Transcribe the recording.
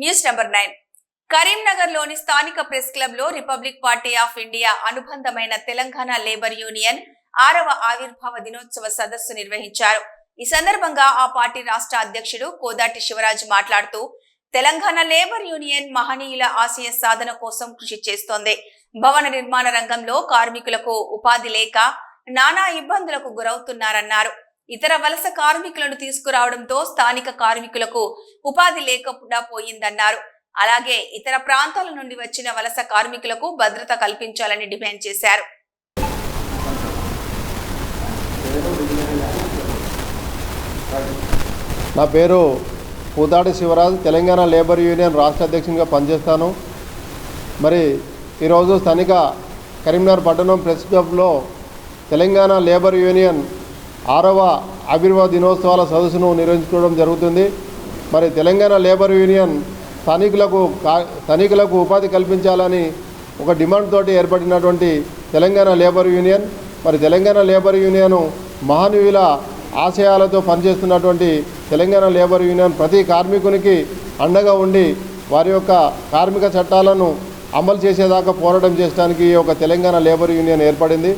News number nine. కరీంనగర్లోని స్థానిక press క్లబ్లో రిపబ్లిక్ పార్టీ ఆఫ్ ఇండియా అనుబంధమైన తెలంగాణ లేబర్ యూనియన్ ఆరవ ఆవిర్భావ దినోత్సవ సదస్సు నిర్వహించారు. ఈ సందర్భంగా ఆ పార్టీ రాష్ట్ర అధ్యక్షుడు కోదాటి శివరాజ్ మాట్లాడుతూ తెలంగాణ లేబర్ యూనియన్ మహనీయుల ఆశయ సాధన కోసం కృషి చేస్తోంది. భవన నిర్మాణ రంగంలో కార్మికులకు ఉపాధి లేక నానా ఇబ్బందులకు గురవుతున్నారన్నారు. ఇతర వలస కార్మికులను తీసుకురావడంతో స్థానిక కార్మికులకు ఉపాధి లేకుండా పోయిందన్నారు. అలాగే ఇతర ప్రాంతాల నుండి వచ్చిన వలస కార్మికులకు భద్రత కల్పించాలని డిమాండ్ చేశారు. నా పేరు పూతాడి శివరాజ్ తెలంగాణ లేబర్ యూనియన్ రాష్ట్ర అధ్యక్షునిగా పనిచేస్తాను. మరి ఈరోజు స్థానిక కరీంనగర్ పట్టణం ప్రెస్ క్లబ్లో తెలంగాణ లేబర్ యూనియన్ ఆరవ ఆవిర్భావ దినోత్సవాల సదస్సును నిర్వహించుకోవడం జరుగుతుంది. మరి తెలంగాణ లేబర్ యూనియన్ స్థానికులకు కా- స్థానికులకు ఉపాధి కల్పించాలని ఒక డిమాండ్ తోటి ఏర్పడినటువంటి తెలంగాణ లేబర్ యూనియన్ మరి తెలంగాణ లేబర్ యూనియన్ మహనీయుల ఆశయాలతో పనిచేస్తున్నటువంటి తెలంగాణ లేబర్ యూనియన్ ప్రతి కార్మికునికి అండగా ఉండి వారి యొక్క కార్మిక చట్టాలను అమలు చేసేదాకా పోరాటం చేయడానికి ఈ యొక్క తెలంగాణ లేబర్ యూనియన్ ఏర్పడింది.